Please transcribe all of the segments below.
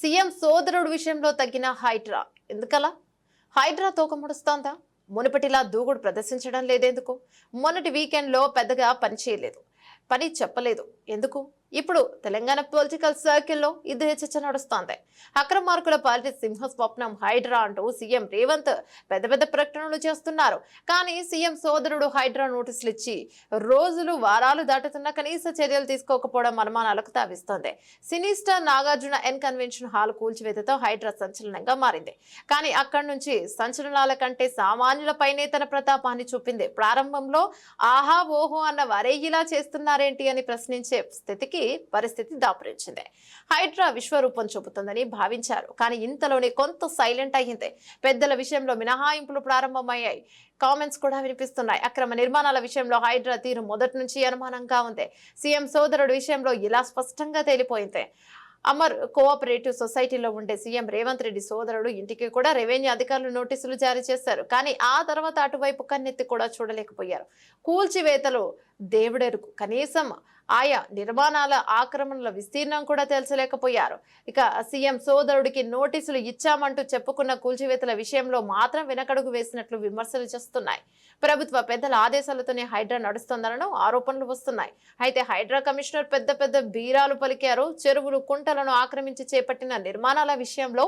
CM సోదరుడు విషయంలో తగ్గిన హైడ్రా. ఎందుకలా? హైడ్రా తోక ముడుస్తోందా? మునుపటిలా దూకుడు ప్రదర్శించడం లేదెందుకు? మొన్నటి వీకెండ్లో పెద్దగా పని చేయలేదు. పని చెప్పలేదు. ఎందుకు? ఇప్పుడు తెలంగాణ పొలిటికల్ సర్కిల్లో ఇదే చర్చ నడుస్తోంది. అక్రమార్కుల పార్టీ సింహ స్వప్నం హైడ్రా అంటూ సీఎం రేవంత్ పెద్ద పెద్ద ప్రకటనలు చేస్తున్నారు. కానీ సీఎం సోదరుడు హైడ్రా నోటీసులు ఇచ్చి రోజులు వారాలు దాటుతున్న కనీస చర్యలు తీసుకోకపోవడం అనుమానాలకు తావిస్తోంది. Cine star Nagarjuna N convention hall కూల్చివేతతో Hydraa సంచలనంగా మారింది. కానీ అక్కడి నుంచి సంచలనాల కంటే సామాన్యులపైనే తన ప్రతాపాన్ని చూపింది. ప్రారంభంలో ఆహా ఓహో అన్న వారే ఇలా చేస్తున్నారేంటి అని ప్రశ్నించే స్థితికి పరిస్థితి దాపురించింది. హైడ్రా విశ్వరూపం చూపుతుందని భావించారు. కానీ ఇంతలోనే కొంత సైలెంట్ అయ్యింది. పెద్దల విషయంలో మినహాయింపులు ప్రారంభమయ్యాయి. కామెంట్స్ కూడా వినిపిస్తున్నాయి. అక్రమ నిర్మాణాల విషయంలో హైడ్రా తీరు మొదటి నుంచి అనుమానంగా ఉంది. సీఎం సోదరుడు విషయంలో ఇలా స్పష్టంగా తేలిపోయింది. అమర్ కోఆపరేటివ్ సొసైటీలో ఉండే సీఎం రేవంత్ రెడ్డి సోదరుడు ఇంటికి కూడా రెవెన్యూ అధికారులు నోటీసులు జారీ చేశారు. కానీ ఆ తర్వాత అటువైపు కన్నెత్తి కూడా చూడలేకపోయారు. కూల్చివేతలు దేవుడెరుకు. కనీసం ఆయా నిర్మాణాల ఆక్రమణల విస్తీర్ణం కూడా తెలుసలేకపోయారు. ఇక సీఎం సోదరుడికి నోటీసులు ఇచ్చామంటూ చెప్పుకున్న కూల్చివేతల విషయంలో మాత్రం వెనకడుగు వేసినట్లు విమర్శలు చేస్తున్నాయి. ప్రభుత్వ పెద్దల ఆదేశాలతోనే హైడ్రా నడుస్తోందనడం ఆరోపణలు వస్తున్నాయి. అయితే హైడ్రా కమిషనర్ పెద్ద పెద్ద బీరాలు పలికారు. చెరువులు కుంటలను ఆక్రమించి చేపట్టిన నిర్మాణాల విషయంలో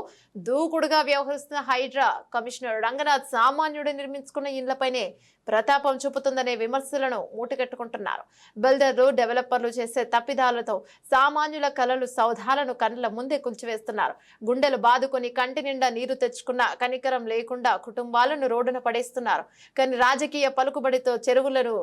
దూకుడుగా వ్యవహరిస్తున్న హైడ్రా కమిషనర్ రంగనాథ్ సామాన్యుడు నిర్మించుకున్న ఇళ్ళపైనే ప్రతాపం చూపుతుందనే విమర్శలను మూటగట్టుకుంటున్నారు బిల్డర్లు డెవలపర్లు చేసే తప్పిదాలతో సామాన్యుల కలలు సౌధాలను కళ్ళ ముందే కూల్చివేస్తున్నారు గుండెలు బాదుకొని కంటి నిండా నీరు తెచ్చుకున్న కనికరం లేకుండా కుటుంబాలను రోడ్డున పడేస్తున్నారు. కానీ రాజకీయ పలుకుబడితో చెరువులను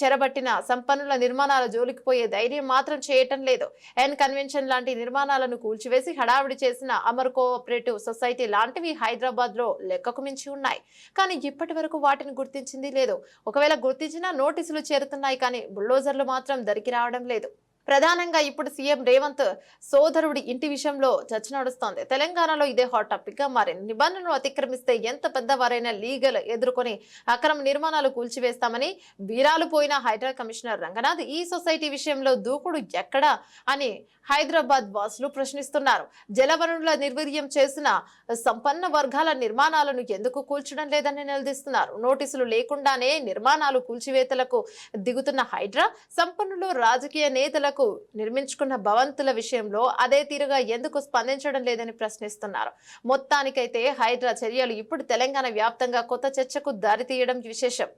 చెరబట్టిన సంపన్నుల నిర్మాణాల జోలికి పోయే ధైర్యం మాత్రం చేయటం లేదు. ఎన్ కన్వెన్షన్ లాంటి నిర్మాణాలను కూల్చివేసి హడావిడి చేసిన అమర్ కోఆపరేటివ్ సొసైటీ లాంటివి హైదరాబాద్లో లెక్కకు మించి ఉన్నాయి. కానీ ఇప్పటి వరకు వాటిని గుర్తించింది లేదు. ఒకవేళ గుర్తించినా నోటీసులు చేరుతున్నాయి కానీ బుల్డోజర్లు మాత్రం దరికి రావడం లేదు. ప్రధానంగా ఇప్పుడు సీఎం రేవంత్ సోదరుడి ఇంటి విషయంలో చర్చ నడుస్తోంది. తెలంగాణలో ఇదే హాట్ టాపిక్గా మారింది. నిబంధనలు అతిక్రమిస్తే ఎంత పెద్దవారైనా లీగల్ ఎదుర్కొని అక్రమ నిర్మాణాలు కూల్చివేస్తామని వీరాలు పోయిన హైడ్రా కమిషనర్ రంగనాథ్ ఈ సొసైటీ విషయంలో దూకుడు ఎక్కడా అని హైదరాబాద్ వాసులు ప్రశ్నిస్తున్నారు. జలవనరుల నిర్వీర్యం చేసిన సంపన్న వర్గాల నిర్మాణాలను ఎందుకు కూల్చడం లేదని నిలదీస్తున్నారు. నోటీసులు లేకుండానే నిర్మాణాలు కూల్చివేతలకు దిగుతున్న హైడ్రా సంపన్నులు రాజకీయ నేతలకు నిర్మించుకున్న భవంతుల విషయంలో అదే తీరుగా ఎందుకు స్పందించడం లేదని ప్రశ్నిస్తున్నారు. మొత్తానికైతే హైడ్రా చర్యలు ఇప్పుడు తెలంగాణ వ్యాప్తంగా కొత్త చర్చకు దారితీయడం విశేషం.